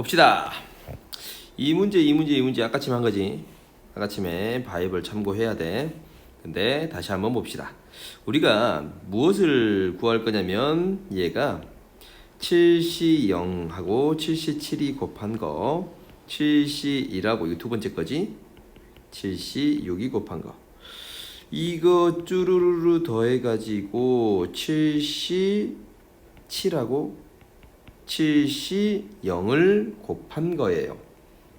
봅시다. 이 문제, 이 문제, 이 문제 아까쯤 한 거지. 아까쯤에 바이블 참고해야 돼. 근데 다시 한번 봅시다. 우리가 무엇을 구할 거냐면 얘가 7시 0하고 7시 7이 곱한 거 7시 1하고 이거 두 번째 거지 7시 6이 곱한 거 이거 쭈루루루 더해가지고 7시 7하고 7시 0을 곱한 거예요.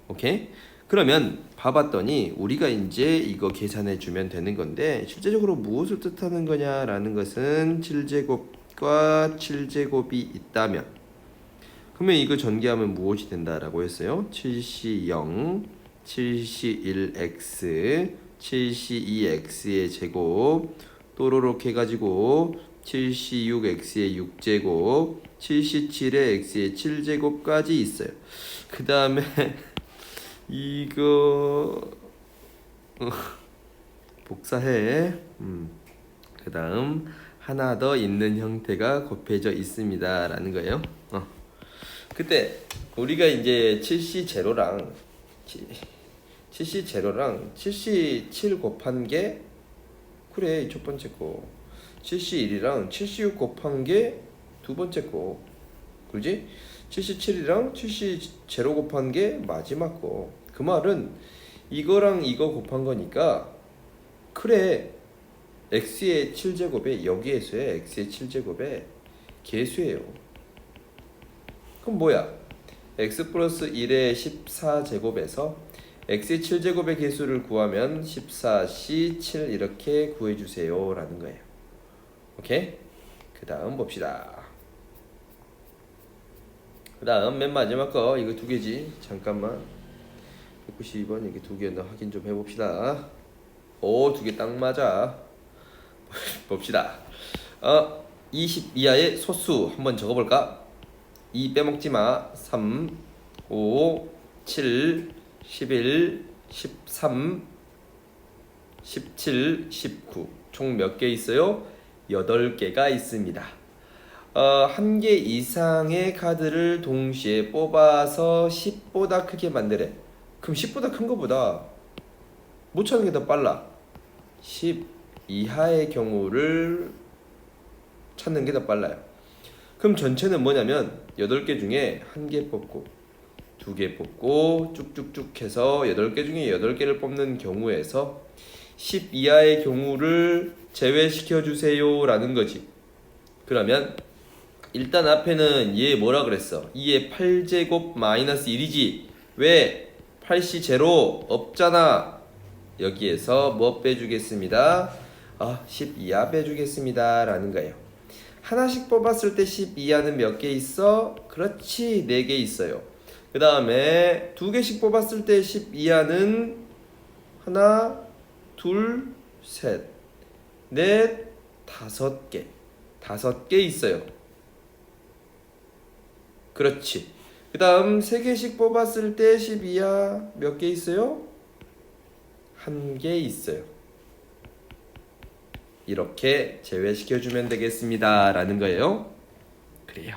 오케이? 그러면 봐봤더니 우리가 이제 이거 계산해 주면 되는 건데 실제적으로 무엇을 뜻하는 거냐라는 것은 7제곱과 7제곱이 있다면 그러면 이거 전개하면 무엇이 된다라고 했어요? 7시 0, 7시 1x, 7시 2x의 제곱 또로록 해가지고 7시 6x의 6제곱 7시 7의 x의 7제곱까지 있어요 그 다음에 이거 어, 복사해 음. 그 다음 하나 더 있는 형태가 곱해져 있습니다 라는 거예요 어. 그때 우리가 이제 7C 제로랑 7C 제로랑 7C 7 곱한 게 그래 첫 번째 거 7C 1이랑 7C 6 곱한 게 두 번째 거 그지? 77이랑 70 제로 곱한 게 마지막 거. 그 말은 이거랑 이거 곱한 거니까 그래 x의 7제곱에 여기에서의 x의 7제곱에 개수예요. 그럼 뭐야? x 플러스 1의 14제곱에서 x의 7제곱의 개수를 구하면 14c 7 이렇게 구해주세요 라는 거예요. 오케이? 그 다음 봅시다. 그 다음 맨 마지막 거 이거 두 개지. 잠깐만. 192번 이게 두 개나 확인 좀 해봅시다. 오 두 개 딱 맞아. 봅시다. 어, 20 이하의 소수 한번 적어볼까? 2 빼먹지 마. 3 5 7 11 13 17 19 총 몇 개 있어요? 8개가 있습니다 어, 한 개 이상의 카드를 동시에 뽑아서 10보다 크게 만드래. 그럼 10보다 큰 거보다 못 찾는 게 더 빨라. 10 이하의 경우를 찾는 게 더 빨라요. 그럼 전체는 뭐냐면 8개 중에 한 개 뽑고 두 개 뽑고 쭉쭉쭉 해서 8개 중에 8개를 뽑는 경우에서 10 이하의 경우를 제외시켜 주세요 라는 거지. 그러면 일단 앞에는 얘 뭐라 그랬어? 2의 8제곱 마이너스 1이지. 왜? 8시 제로 없잖아. 여기에서 뭐 빼주겠습니다. 아, 10 이하 빼주겠습니다. 라는 거예요. 하나씩 뽑았을 때 10 이하는 몇 개 있어? 그렇지, 4개 있어요. 그 다음에 두 개씩 뽑았을 때 10 이하는 하나, 둘, 셋, 넷, 다섯 개. 다섯 개 있어요. 그렇지. 그 다음 3개씩 뽑았을 때 12야 몇 개 있어요? 한 개 있어요. 이렇게 제외시켜주면 되겠습니다. 라는 거예요. 그래요.